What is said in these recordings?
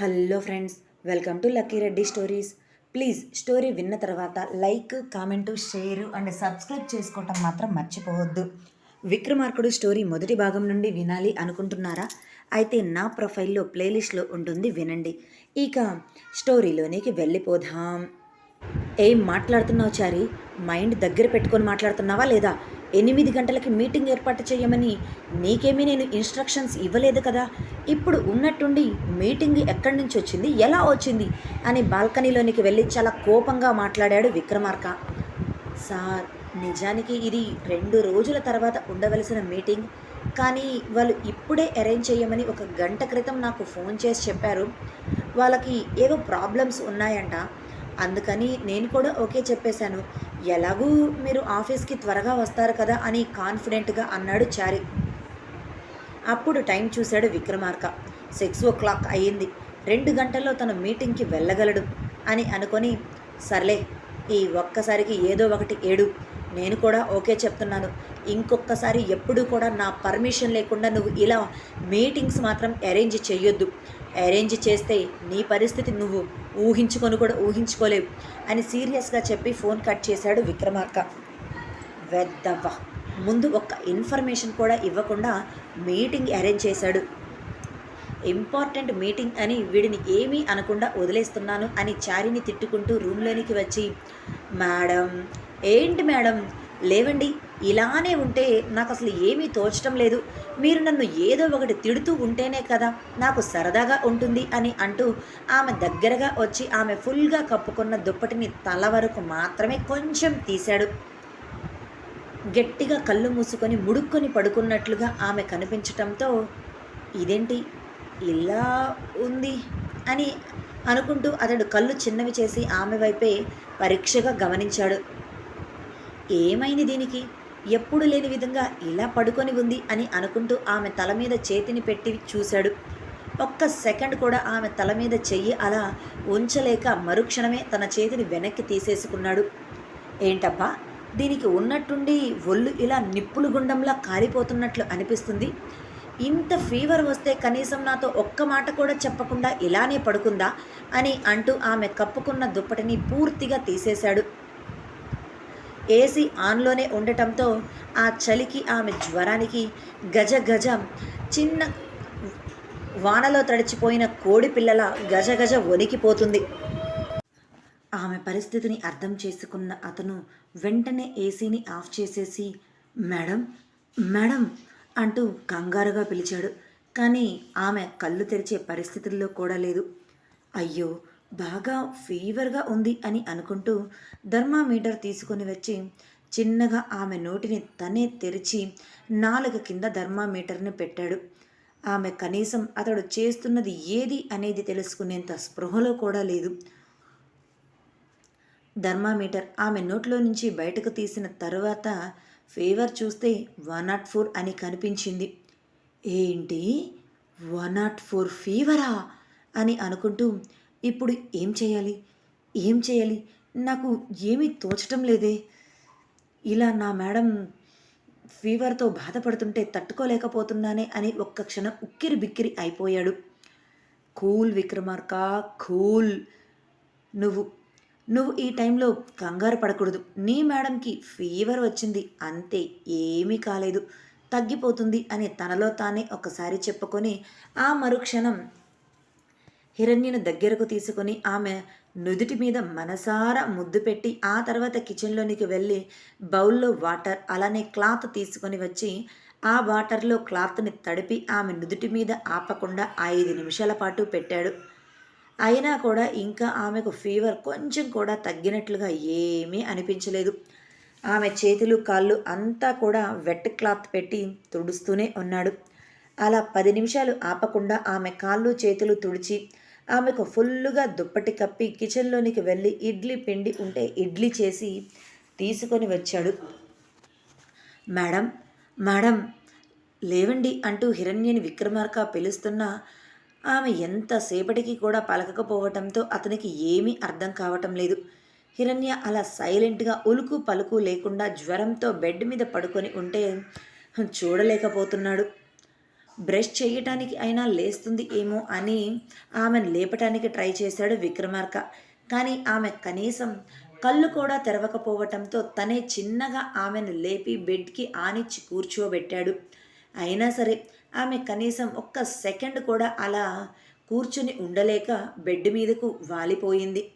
Hello friends welcome to lucky Reddy stories. Please story విన్న తర్వాత like comment share and subscribe చేసుకోవటం మాత్రం మర్చిపోవద్దు. విక్రమార్కుడు స్టోరీ మొదటి భాగం నుండి వినాలి అనుకుంటున్నారా? అయితే నా ప్రొఫైల్లో ప్లేలిస్ట్లో ఉంటుంది వినండి. ఇక స్టోరీలోనికి వెళ్ళిపోదాం. ఏం మాట్లాడుతున్నావు చారి? మైండ్ దగ్గర పెట్టుకొని మాట్లాడుతున్నావా లేదా? ఎనిమిది గంటలకి మీటింగ్ ఏర్పాటు చేయమని నీకేమీ నేను ఇన్స్ట్రక్షన్స్ ఇవ్వలేదు కదా. ఇప్పుడు ఉన్నట్టుండి మీటింగ్ ఎక్కడి నుంచి వచ్చింది? ఎలా వచ్చింది? అని బాల్కనీలోనికి వెళ్ళి చాలా కోపంగా మాట్లాడాడు విక్రమార్క. సార్ నిజానికి ఇది రెండు రోజుల తర్వాత ఉండవలసిన మీటింగ్. కానీ వాళ్ళు ఇప్పుడే అరేంజ్ చేయమని ఒక గంట క్రితం నాకు ఫోన్ చేసి చెప్పారు. వాళ్ళకి ఏవో ప్రాబ్లమ్స్ ఉన్నాయంట. అందుకని నేను కూడా ఓకే చెప్పేశాను. ఎలాగూ మీరు ఆఫీస్కి త్వరగా వస్తారు కదా అని కాన్ఫిడెంట్గా అన్నాడు చారి. అప్పుడు టైం చూశాడు విక్రమార్క. సిక్స్ ఓ క్లాక్ అయ్యింది. రెండు గంటల్లో తన మీటింగ్కి వెళ్ళగలడు అని అనుకొని సర్లే ఈ ఒక్కసారికి ఏదో ఒకటి ఏడు. నేను కూడా ఓకే చెప్తున్నాను. ఇంకొకసారి ఎప్పుడు కూడా నా పర్మిషన్ లేకుండా నువ్వు ఇలా మీటింగ్స్ మాత్రం అరేంజ్ చేయొద్దు అరేంజ్ చేస్తే నీ పరిస్థితి నువ్వు ఊహించుకొని కూడా ఊహించుకోలేవు అని సీరియస్గా చెప్పి ఫోన్ కట్ చేశాడు విక్రమార్క. వెద్దవ్వ! ముందు ఒక్క ఇన్ఫర్మేషన్ కూడా ఇవ్వకుండా మీటింగ్ అరేంజ్ చేశాడు. ఇంపార్టెంట్ మీటింగ్ అని వీడిని ఏమీ అనకుండా వదిలేస్తున్నాను అని చారిని తిట్టుకుంటూ రూమ్లోనికి వచ్చి మేడం ఏంటి మేడం? లేవండి ఇలానే ఉంటే నాకు అసలు ఏమీ తోచటం లేదు. మీరు నన్ను ఏదో ఒకటి తిడుతూ ఉంటేనే కదా నాకు సరదాగా ఉంటుంది అని అంటూ ఆమె దగ్గరగా వచ్చి ఆమె ఫుల్గా కప్పుకున్న దుప్పటిని తల వరకు మాత్రమే కొంచెం తీశాడు. గట్టిగా కళ్ళు మూసుకొని ముడుక్కొని పడుకున్నట్లుగా ఆమె కనిపించటంతో ఇదేంటి? ఇలా ఉంది? అని అనుకుంటూ అతడు కళ్ళు చిన్నవి చేసి ఆమె వైపే పరీక్షగా గమనించాడు. ఏమైంది దీనికి? ఎప్పుడు లేని విధంగా ఇలా పడుకొని ఉంది అని అనుకుంటూ ఆమె తల మీద చేతిని పెట్టి చూశాడు. ఒక్క సెకండ్ కూడా ఆమె తల మీద చెయ్యి అలా ఉంచలేక మరుక్షణమే తన చేతిని వెనక్కి తీసేసుకున్నాడు. ఏంటబ్బా దీనికి ఉన్నట్టుండి ఒళ్ళు ఇలా నిప్పులు గుండంలా కాలిపోతున్నట్లు అనిపిస్తుంది. ఇంత ఫీవర్ వస్తే కనీసం నాతో ఒక్క మాట కూడా చెప్పకుండా ఇలానే పడుకుందా అని అంటూ ఆమె కప్పుకున్న దుప్పటిని పూర్తిగా తీసేశాడు. ఏసీ ఆన్లోనే ఉండటంతో ఆ చలికి ఆమె జ్వరానికి గజ గజ చిన్న వానలో తడిచిపోయిన కోడి పిల్లల గజ గజ వణికిపోతుంది. ఆమె పరిస్థితిని అర్థం చేసుకున్న అతను వెంటనే ఏసీని ఆఫ్ చేసేసి మేడం మేడం అంటూ కంగారుగా పిలిచాడు. కానీ ఆమె కళ్ళు తెరిచే పరిస్థితుల్లో కూడా లేదు. అయ్యో బాగా ఫీవర్గా ఉంది అని అనుకుంటూ థర్మామీటర్ తీసుకొని వచ్చి చిన్నగా ఆమె నోటిని తనే తెరిచి నాలుగు కింద థర్మామీటర్ని పెట్టాడు. ఆమె కనీసం అతడు చేస్తున్నది ఏది అనేది తెలుసుకునేంత స్పృహలో కూడా లేదు. థర్మామీటర్ ఆమె నోట్లో నుంచి బయటకు తీసిన తరువాత ఫీవర్ చూస్తే వన్ నాట్ ఫోర్ అని కనిపించింది. ఏంటి? వన్ నాట్ ఫోర్ ఫీవరా? అని అనుకుంటూ ఇప్పుడు ఏం చేయాలి? ఏం చేయాలి? నాకు ఏమీ తోచటం లేదే. ఇలా నా మేడం ఫీవర్తో బాధపడుతుంటే తట్టుకోలేకపోతున్నానే అని ఒక్క క్షణం ఉక్కిరి బిక్కిరి అయిపోయాడు. Cool Vikramarka cool. నువ్వు నువ్వు ఈ టైంలో కంగారు పడకూడదు. నీ మేడంకి ఫీవర్ వచ్చింది. అంతే ఏమీ కాలేదు. తగ్గిపోతుంది అని తనలో తానే ఒకసారి చెప్పుకొని ఆ మరుక్షణం హిరణ్యను దగ్గరకు తీసుకొని ఆమె నుదుటి మీద మనసారా ముద్దు పెట్టి ఆ తర్వాత కిచెన్లోనికి వెళ్ళి బౌల్లో వాటర్ అలానే క్లాత్ తీసుకొని వచ్చి ఆ వాటర్లో క్లాత్ని తడిపి ఆమె నుదుటి మీద ఆపకుండా ఐదు నిమిషాల పాటు పెట్టాడు. అయినా కూడా ఇంకా ఆమెకు ఫీవర్ కొంచెం కూడా తగ్గినట్లుగా ఏమీ అనిపించలేదు. ఆమె చేతులు కాళ్ళు అంతా కూడా వెట్ క్లాత్ పెట్టి తుడుస్తూనే ఉన్నాడు. అలా పది నిమిషాలు ఆపకుండా ఆమె కాళ్ళు చేతులు తుడిచి ఆమెకు ఫుల్లుగా దుప్పటి కప్పి కిచెన్లోనికి వెళ్ళి ఇడ్లీ పిండి ఉంటే ఇడ్లీ చేసి తీసుకొని వచ్చాడు. మేడం మేడం లేవండి అంటూ హిరణ్యని విక్రమార్క పిలుస్తున్నా ఆమె ఎంతసేపటికి కూడా పలకకపోవటంతో అతనికి ఏమీ అర్థం కావటం లేదు. హిరణ్య అలా సైలెంట్గా ఉలుకు పలుకు లేకుండా జ్వరంతో బెడ్ మీద పడుకొని ఉంటే చూడలేకపోతున్నాడు. బ్రష్ చేయటానికి అయినా లేస్తుంది ఏమో అని ఆమెను లేపటానికి ట్రై చేశాడు విక్రమార్క. కానీ ఆమె కనీసం కళ్ళు కూడా తెరవకపోవటంతో తనే చిన్నగా ఆమెను లేపి బెడ్కి ఆనిచ్చి కూర్చోబెట్టాడు. అయినా సరే ఆమె కనీసం ఒక్క సెకండ్ కూడా అలా కూర్చుని ఉండలేక బెడ్ మీదకు వాలిపోయింది.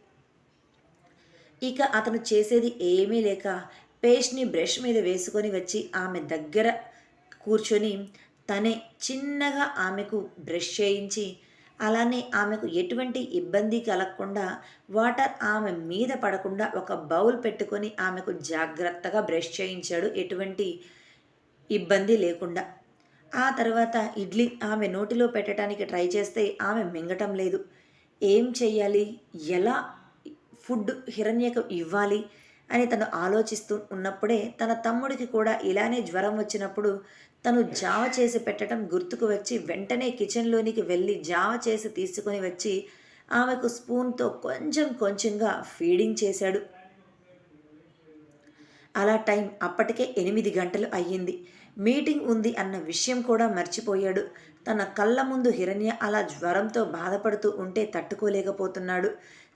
ఇక అతను చేసేది ఏమీ లేక పేస్ట్ని బ్రష్ మీద వేసుకొని వచ్చి ఆమె దగ్గర కూర్చొని తనే చిన్నగా ఆమెకు బ్రష్ చేయించి అలానే ఆమెకు ఎటువంటి ఇబ్బంది కలగకుండా వాటర్ ఆమె మీద పడకుండా ఒక బౌల్ పెట్టుకొని ఆమెకు జాగ్రత్తగా బ్రష్ చేయించాడు. ఎటువంటి ఇబ్బంది లేకుండా. ఆ తర్వాత ఇడ్లీ ఆమె నోటిలో పెట్టడానికి ట్రై చేస్తే ఆమె మింగటం లేదు. ఏం చెయ్యాలి? ఎలా ఫుడ్ హిరణ్యకు ఇవ్వాలి? అని తను ఆలోచిస్తూ ఉన్నప్పుడే తన తమ్ముడికి కూడా ఇలానే జ్వరం వచ్చినప్పుడు తను జావ చేసి పెట్టడం గుర్తుకు వచ్చి వెంటనే కిచెన్లోనికి వెళ్ళి జావ చేసి తీసుకొని వచ్చి ఆమెకు స్పూన్తో కొంచెం కొంచెంగా ఫీడింగ్ చేశాడు. అలా టైం అప్పటికే ఎనిమిది గంటలు అయ్యింది. మీటింగ్ ఉంది అన్న విషయం కూడా మర్చిపోయాడు. తన కళ్ళ ముందు హిరణ్య అలా జ్వరంతో బాధపడుతూ ఉంటే తట్టుకోలేకపోతున్నాడు.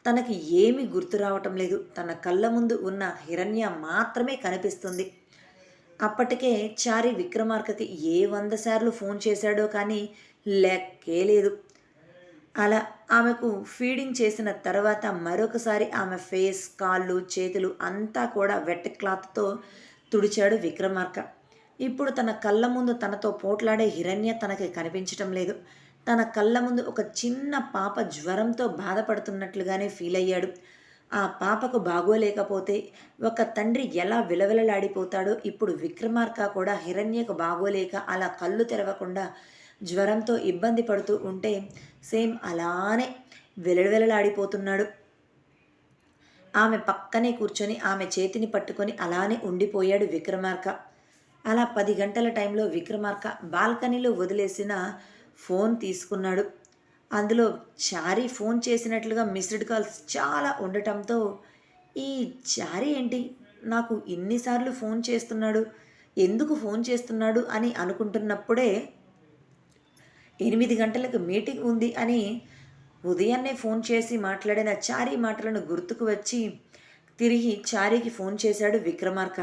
తనకి ఏమీ గుర్తు రావటం లేదు. తన కళ్ళ ముందు ఉన్న హిరణ్య మాత్రమే కనిపిస్తుంది. అప్పటికే చారి విక్రమార్కకి ఏ వంద సార్లు ఫోన్ చేశాడో కానీ లెక్కే లేదు. అలా ఆమెకు ఫీడింగ్ చేసిన తర్వాత మరొకసారి ఆమె ఫేస్ కాళ్ళు చేతులు అంతా కూడా వెట్ క్లాత్తో తుడిచాడు విక్రమార్క. ఇప్పుడు తన కళ్ళ ముందు తనతో పోట్లాడే హిరణ్య తనకి కనిపించటం లేదు. తన కళ్ళ ముందు ఒక చిన్న పాప జ్వరంతో బాధపడుతున్నట్లుగానే ఫీల్ అయ్యాడు ఆ పాపకు బాగోలేకపోతే ఒక తండ్రి ఎలా విలవిలలాడిపోతాడో ఇప్పుడు విక్రమార్క కూడా హిరణ్యకు బాగోలేక అలా కళ్ళు తెరవకుండా జ్వరంతో ఇబ్బంది పడుతూ ఉంటే సేమ్ అలానే విలవిలలాడిపోతున్నాడు. ఆమె పక్కనే కూర్చొని ఆమె చేతిని పట్టుకొని అలానే ఉండిపోయాడు విక్రమార్క. అలా పది గంటల టైంలో విక్రమార్క బాల్కనీలో వదిలేసిన ఫోన్ తీసుకున్నాడు. అందులో చారీ ఫోన్ చేసినట్లుగా మిస్డ్ కాల్స్ చాలా ఉండటంతో ఈ చారీ ఏంటి? నాకు ఇన్నిసార్లు ఫోన్ చేస్తున్నాడు. ఎందుకు ఫోన్ చేస్తున్నాడు అని అనుకుంటున్నప్పుడే ఎనిమిది గంటలకు మీటింగ్ ఉంది అని ఉదయాన్నే ఫోన్ చేసి మాట్లాడిన చారీ మాటలను గుర్తుకు వచ్చి తిరిగి చారీకి ఫోన్ చేశాడు విక్రమార్క.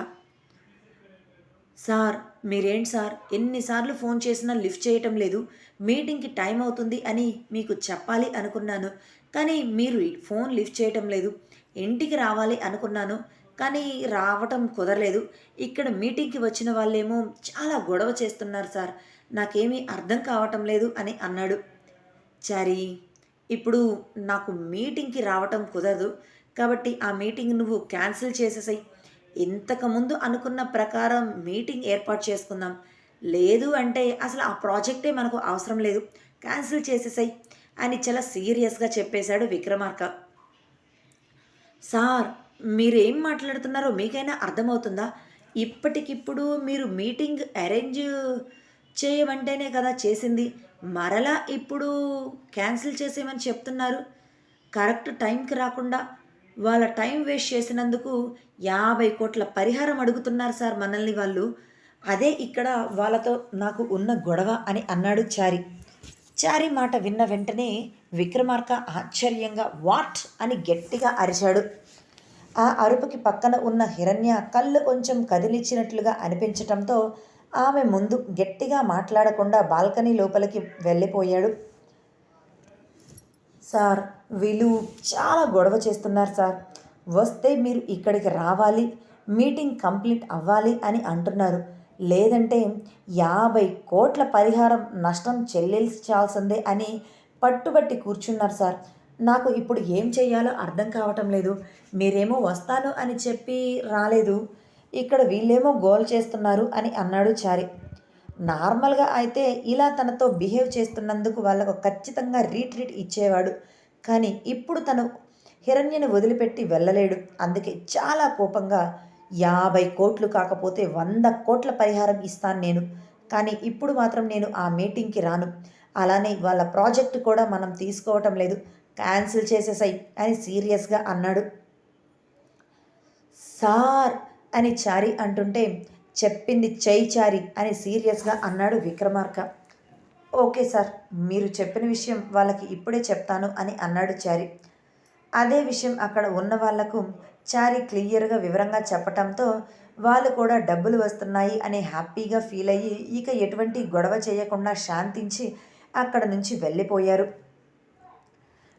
సార్ మీరేంటి సార్? ఎన్నిసార్లు ఫోన్ చేసినా లిఫ్ట్ చేయటం లేదు. మీటింగ్కి టైం అవుతుంది అని మీకు చెప్పాలి అనుకున్నాను. కానీ మీరు ఫోన్ లిఫ్ట్ చేయటం లేదు. ఇంటికి రావాలి అనుకున్నాను. కానీ రావటం కుదరలేదు. ఇక్కడ మీటింగ్కి వచ్చిన వాళ్ళేమో చాలా గొడవ చేస్తున్నారు సార్. నాకేమీ అర్థం కావటం లేదు అని అన్నాడు. చారీ ఇప్పుడు నాకు మీటింగ్కి రావటం కుదరదు. కాబట్టి ఆ మీటింగ్ నువ్వు క్యాన్సిల్ చేసేసాయి. ఇంతకుముందు అనుకున్న ప్రకారం మీటింగ్ ఏర్పాటు చేసుకుందాం. లేదు అంటే అసలు ఆ ప్రాజెక్టే మనకు అవసరం లేదు. క్యాన్సిల్ చేసేసాయి అని చాలా సీరియస్గా చెప్పేశాడు విక్రమార్క. సార్ మీరు ఏం మాట్లాడుతున్నారో మీకైనా అర్థమవుతుందా? ఇప్పటికిప్పుడు మీరు మీటింగ్ అరేంజ్ చేయమంటేనే కదా చేసింది. మరలా ఇప్పుడు క్యాన్సిల్ చేసేయమని చెప్తున్నారు. కరెక్ట్ టైంకి రాకుండా వాళ్ళ టైం వేస్ట్ చేసినందుకు యాభై కోట్ల పరిహారం అడుగుతున్నారు సార్ మనల్ని వాళ్ళు. అదే ఇక్కడ వాళ్ళతో నాకు ఉన్న గొడవ అని అన్నాడు చారి. చారి మాట విన్న వెంటనే విక్రమార్క ఆశ్చర్యంగా వాట్ అని గట్టిగా అరిచాడు. ఆ అరుపుకి పక్కన ఉన్న హిరణ్య కళ్ళు కొంచెం కదిలిచ్చినట్లుగా అనిపించటంతో ఆమె ముందు గట్టిగా మాట్లాడకుండా బాల్కనీ లోపలికి వెళ్ళిపోయాడు. సార్ వీళ్ళు చాలా గొడవ చేస్తున్నారు సార్. వస్తే మీరు ఇక్కడికి రావాలి మీటింగ్ కంప్లీట్ అవ్వాలి అని అంటున్నారు. లేదంటే యాభై కోట్ల పరిహారం నష్టం చెల్లించాల్సిందే అని పట్టుబట్టి కూర్చున్నారు సార్. నాకు ఇప్పుడు ఏం చేయాలో అర్థం కావటం లేదు. మీరేమో వస్తాను అని చెప్పి రాలేదు. ఇక్కడ వీళ్ళేమో గోల్ చేస్తున్నారు అని అన్నాడు చారి. నార్మల్గా అయితే ఇలా తనతో బిహేవ్ చేస్తున్నందుకు వాళ్ళకు ఖచ్చితంగా రీట్రీట్ ఇచ్చేవాడు. కానీ ఇప్పుడు తను హిరణ్యను వదిలిపెట్టి వెళ్ళలేడు. అందుకే చాలా కోపంగా యాభై కోట్లు కాకపోతే వంద కోట్ల పరిహారం ఇస్తాను నేను. కానీ ఇప్పుడు మాత్రం నేను ఆ మీటింగ్కి రాను. అలానే వాళ్ళ ప్రాజెక్ట్ కూడా మనం తీసుకోవటం లేదు. క్యాన్సిల్ చేసేసాయి అని సీరియస్గా అన్నాడు. సార్ అని చారి అంటుంటే చెప్పింది చై చారి అని సీరియస్గా అన్నాడు విక్రమార్క. ఓకే సార్ మీరు చెప్పిన విషయం వాళ్ళకి ఇప్పుడే చెప్తాను అని అన్నాడు చారి. అదే విషయం అక్కడ ఉన్న వాళ్ళకు చారి క్లియర్గా వివరంగా చెప్పటంతో వాళ్ళు కూడా డబ్బులు వస్తున్నాయి అని హ్యాపీగా ఫీల్ అయ్యి ఇక ఎటువంటి గొడవ చేయకుండా శాంతించి అక్కడ నుంచి వెళ్ళిపోయారు.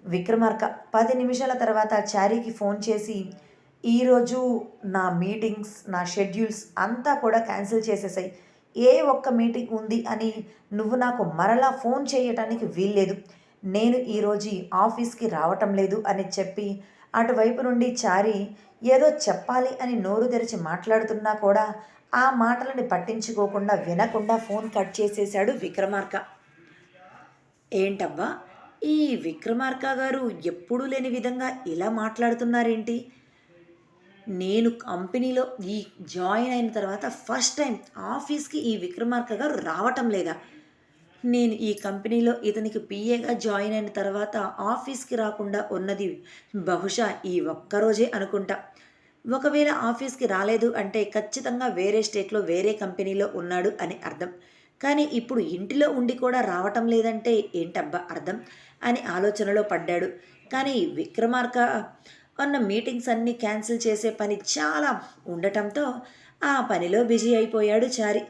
విక్రమార్క పది నిమిషాల తర్వాత చారీకి ఫోన్ చేసి ఈరోజు నా మీటింగ్స్ నా షెడ్యూల్స్ అంతా కూడా క్యాన్సిల్ చేసేసాయి. ఏ ఒక్క మీటింగ్ ఉంది అని నువ్వు నాకు మరలా ఫోన్ చేయటానికి వీల్లేదు. నేను ఈరోజు ఆఫీస్కి రావటం లేదు అని చెప్పి అటువైపు నుండి చారి ఏదో చెప్పాలి అని నోరు తెరిచి మాట్లాడుతున్నా కూడా ఆ మాటలని పట్టించుకోకుండా వినకుండా ఫోన్ కట్ చేసేశాడు విక్రమార్క. ఏంటబ్బా ఈ విక్రమార్క గారు ఎప్పుడూ లేని విధంగా ఇలా మాట్లాడుతున్నారేంటి? నేను కంపెనీలో ఈ జాయిన్ అయిన తర్వాత ఫస్ట్ టైం ఆఫీస్కి ఈ విక్రమార్క గారు రావటం లేదా? నేను ఈ కంపెనీలో ఇతనికి పిఏగా జాయిన్ అయిన తర్వాత ఆఫీస్కి రాకుండా ఉన్నది బహుశా ఈ ఒక్కరోజే అనుకుంటా. ఒకవేళ ఆఫీస్కి రాలేదు అంటే ఖచ్చితంగా వేరే స్టేట్లో వేరే కంపెనీలో ఉన్నాడు అని అర్థం. కానీ ఇప్పుడు ఇంటిలో ఉండి కూడా రావటం లేదంటే ఏంటబ్బా అర్థం? అని ఆలోచనలో పడ్డాడు. కానీ విక్రమార్క ఉన్న మీటింగ్స్ అన్నీ క్యాన్సిల్ చేసే పని చాలా ఉండటంతో ఆ పనిలో బిజీ అయిపోయాడు చారి.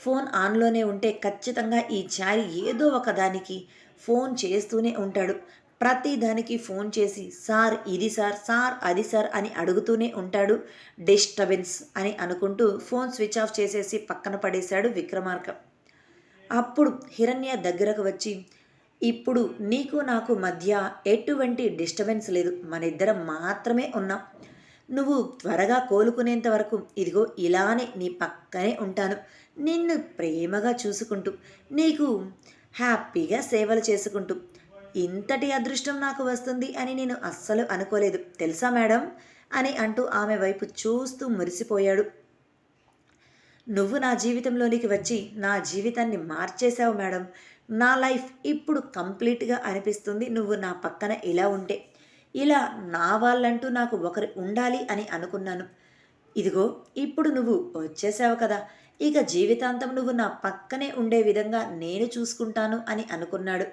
ఫోన్ ఆన్లోనే ఉంటే ఖచ్చితంగా ఈ చారి ఏదో ఒక దానికి ఫోన్ చేస్తూనే ఉంటాడు. ప్రతి దానికి ఫోన్ చేసి సార్ ఇది సార్ సార్ అది సార్ అని అడుగుతూనే ఉంటాడు డిస్టర్బెన్స్ అని అనుకుంటూ ఫోన్ స్విచ్ ఆఫ్ చేసేసి పక్కన పడేశాడు విక్రమార్క. అప్పుడు హిరణ్య దగ్గరకు వచ్చి ఇప్పుడు నీకు నాకు మధ్య ఎటువంటి డిస్టర్బెన్స్ లేదు. మన ఇద్దరం మాత్రమే ఉన్నాం. నువ్వు త్వరగా కోలుకునేంత వరకు ఇదిగో ఇలానే నీ పక్కనే ఉంటాను. నిన్ను ప్రేమగా చూసుకుంటూ నీకు హ్యాపీగా సేవలు చేసుకుంటూ. ఇంతటి అదృష్టం నాకు వస్తుంది అని నేను అస్సలు అనుకోలేదు. తెలుసా మేడం? అని అంటూ ఆమె వైపు చూస్తూ మురిసిపోయాడు. నువ్వు నా జీవితంలోనికి వచ్చి నా జీవితాన్ని మార్చేశావు మేడం. నా లైఫ్ ఇప్పుడు కంప్లీట్గా అనిపిస్తుంది. నువ్వు నా పక్కన ఇలా ఉంటే. ఇలా నా వాళ్ళంటూ నాకు ఒకరు ఉండాలి అని అనుకున్నాను. ఇదిగో ఇప్పుడు నువ్వు వచ్చేసావు కదా. ఇక జీవితాంతం నువ్వు నా పక్కనే ఉండే విధంగా నేను చూసుకుంటాను అని అనుకున్నాడు.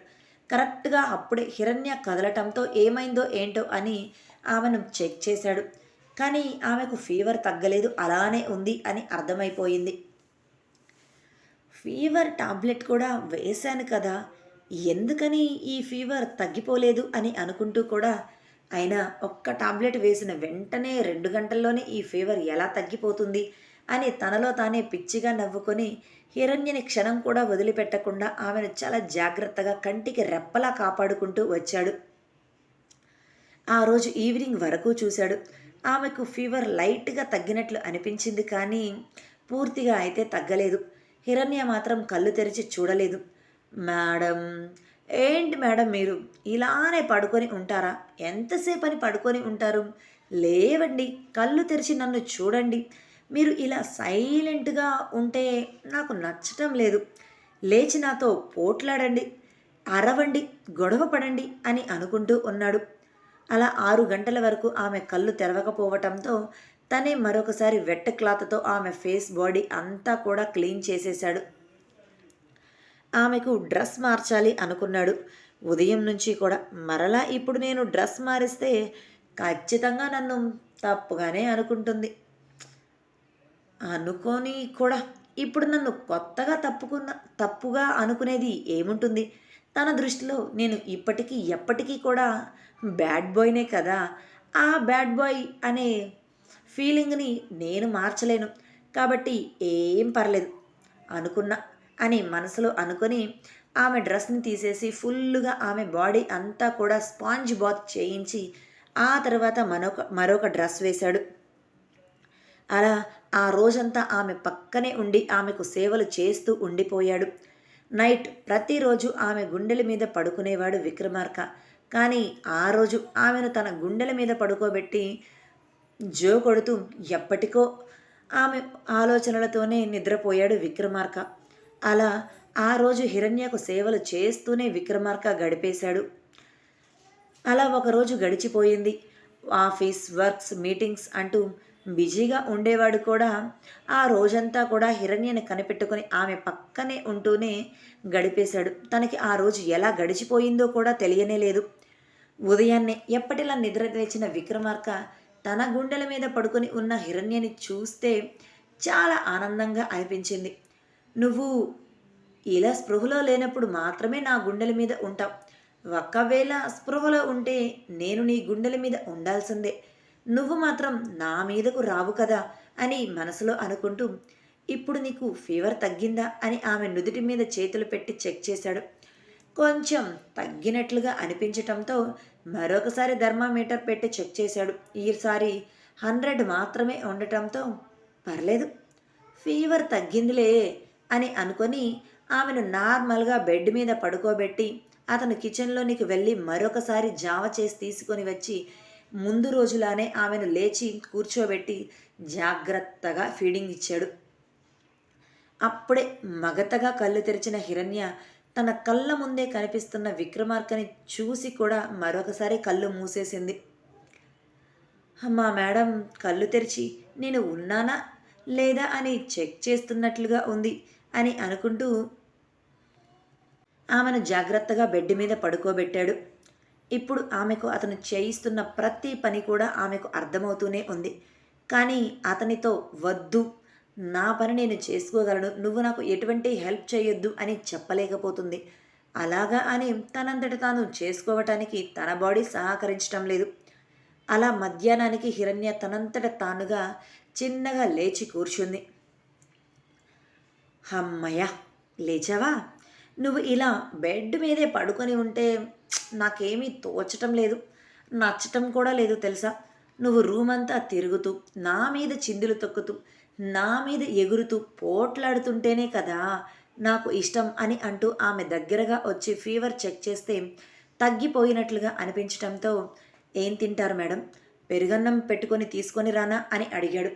కరెక్ట్గా అప్పుడే హిరణ్య కదలటంతో ఏమైందో ఏంటో అని ఆమెను చెక్ చేశాడు. కానీ ఆమెకు ఫీవర్ తగ్గలేదు. అలానే ఉంది అని అర్థమైపోయింది. ఫీవర్ టాబ్లెట్ కూడా వేశాను కదా. ఎందుకని ఈ ఫీవర్ తగ్గిపోలేదు అని అనుకుంటూ కూడా అయినా ఒక్క టాబ్లెట్ వేసిన వెంటనే రెండు గంటల్లోనే ఈ ఫీవర్ ఎలా తగ్గిపోతుంది అని తనలో తానే పిచ్చిగా నవ్వుకొని హిరణ్యని క్షణం కూడా వదిలిపెట్టకుండా ఆమెను చాలా జాగ్రత్తగా కంటికి రెప్పలా కాపాడుకుంటూ వచ్చాడు. ఆ రోజు ఈవినింగ్ వరకు చూశాడు. ఆమెకు ఫీవర్ లైట్గా తగ్గినట్లు అనిపించింది కానీ పూర్తిగా అయితే తగ్గలేదు. హిరణ్య మాత్రం కళ్ళు తెరిచి చూడలేదు. మేడం ఏంటి మేడం మీరు? ఇలానే పడుకొని ఉంటారా? ఎంతసేపు అని పడుకొని ఉంటారు? లేవండి కళ్ళు తెరిచి నన్ను చూడండి. మీరు ఇలా సైలెంట్గా ఉంటే నాకు నచ్చటం లేదు. లేచి నాతో పోట్లాడండి అరవండి గొడవ పడండి అని అనుకుంటూ ఉన్నాడు. అలా ఆరు గంటల వరకు ఆమె కళ్ళు తెరవకపోవటంతో తనే మరొకసారి వెట్ట క్లాత్తో ఆమె ఫేస్ బాడీ అంతా కూడా క్లీన్ చేసేశాడు. ఆమెకు డ్రెస్ మార్చాలి అనుకున్నాడు. ఉదయం నుంచి కూడా మరలా ఇప్పుడు నేను డ్రెస్ మారిస్తే ఖచ్చితంగా నన్ను తప్పుగానే అనుకుంటుంది. అనుకొని కూడా ఇప్పుడు నన్ను కొత్తగా తప్పుకున్న తప్పుగా అనుకునేది ఏముంటుంది? తన దృష్టిలో నేను ఇప్పటికీ ఎప్పటికీ కూడా బ్యాడ్ బాయ్నే కదా? ఆ బ్యాడ్ బాయ్ అనే ఫీలింగ్ని నేను మార్చలేను. కాబట్టి ఏం పర్లేదు. అనుకున్నా. అని మనసులో అనుకొని ఆమె డ్రెస్ని తీసేసి ఫుల్గా ఆమె బాడీ అంతా కూడా స్పాంజ్ బాత్ చేయించి ఆ తర్వాత మరొక మరొక డ్రెస్ వేశాడు. అలా ఆ రోజంతా ఆమె పక్కనే ఉండి ఆమెకు సేవలు చేస్తూ ఉండిపోయాడు. నైట్ ప్రతిరోజు ఆమె గుండెల మీద పడుకునేవాడు విక్రమార్క. కానీ ఆ రోజు ఆమెను తన గుండెల మీద పడుకోబెట్టి జో కొడుతూ ఎప్పటికో ఆమె ఆలోచనలతోనే నిద్రపోయాడు విక్రమార్క. అలా ఆ రోజు హిరణ్యకు సేవలు చేస్తూనే విక్రమార్క గడిపేశాడు. అలా ఒకరోజు గడిచిపోయింది. ఆఫీస్ వర్క్స్ మీటింగ్స్ అంటూ బిజీగా ఉండేవాడు కూడా ఆ రోజంతా కూడా హిరణ్యని కనిపెట్టుకుని ఆమె పక్కనే ఉంటూనే గడిపేశాడు. తనకి ఆ రోజు ఎలా గడిచిపోయిందో కూడా తెలియనే లేదు. ఉదయాన్నే ఎప్పటిలా నిద్ర లేచిన విక్రమార్క తన గుండెల మీద పడుకొని ఉన్న హిరణ్యని చూస్తే చాలా ఆనందంగా అనిపించింది. నువ్వు ఇలా స్పృహలో లేనప్పుడు మాత్రమే నా గుండెల మీద ఉంటావు. ఒక్కవేళ స్పృహలో ఉంటే నేను నీ గుండెల మీద ఉండాల్సిందే. నువ్వు మాత్రం నా మీదకు రావు కదా అని మనసులో అనుకుంటూ ఇప్పుడు నీకు ఫీవర్ తగ్గిందా? అని ఆమె నుదుటి మీద చేతులు పెట్టి చెక్ చేశాడు. కొంచెం తగ్గినట్లుగా అనిపించటంతో మరొకసారి థర్మామీటర్ పెట్టి చెక్ చేశాడు. ఈసారి హండ్రెడ్ మాత్రమే ఉండటంతో పర్లేదు. ఫీవర్ తగ్గిందిలే అని అనుకొని ఆమెను నార్మల్గా బెడ్ మీద పడుకోబెట్టి అతను కిచెన్లోనికి వెళ్ళి మరొకసారి జావ చేసి తీసుకొని వచ్చి ముందు రోజులానే ఆమెను లేచి కూర్చోబెట్టి జాగ్రత్తగా ఫీడింగ్ ఇచ్చాడు. అప్పుడే మగతగా కళ్ళు తెరిచిన హిరణ్య తన కళ్ళ ముందే కనిపిస్తున్న విక్రమార్కని చూసి కూడా మరొకసారి కళ్ళు మూసేసింది. అమ్మా మేడం కళ్ళు తెరిచి నేను ఉన్నానా? లేదా అని చెక్ చేస్తున్నట్లుగా ఉంది అని అనుకుంటూ ఆమెను జాగ్రత్తగా బెడ్ మీద పడుకోబెట్టాడు. ఇప్పుడు ఆమెకు అతను చేయిస్తున్న ప్రతి పని కూడా ఆమెకు అర్థమవుతూనే ఉంది. కానీ అతనితో వద్దు. నా పని నేను చేసుకోగలను నువ్వు నాకు ఎటువంటి హెల్ప్ చేయొద్దు అని చెప్పలేకపోతుంది. అలాగా అని తనంతట తాను చేసుకోవటానికి తన బాడీ సహకరించటం లేదు. అలా మధ్యాహ్నానికి హిరణ్య తనంతట తానుగా చిన్నగా లేచి కూర్చుంది. అమ్మయ్య లేచావా? నువ్వు ఇలా బెడ్ మీదే పడుకొని ఉంటే నాకేమీ తోచటం లేదు. నచ్చటం కూడా లేదు తెలుసా? నువ్వు రూమ్ అంతా తిరుగుతూ నా మీద చిందులు తొక్కుతూ నా మీద ఎగురుతూ పోట్లాడుతుంటేనే కదా నాకు ఇష్టం అని అంటూ ఆమె దగ్గరగా వచ్చి ఫీవర్ చెక్ చేస్తే తగ్గిపోయినట్లుగా అనిపించటంతో ఏం తింటారు మేడం? పెరుగన్నం పెట్టుకొని తీసుకొని రానా? అని అడిగాడు.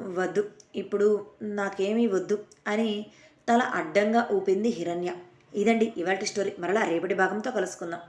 వద్దు ఇప్పుడు నాకేమీ వద్దు అని తల అడ్డంగా ఊపింది హిరణ్య. ఇదండి ఇవాటి స్టోరీ. మరలా రేపటి భాగంతో కలుసుకుందాం.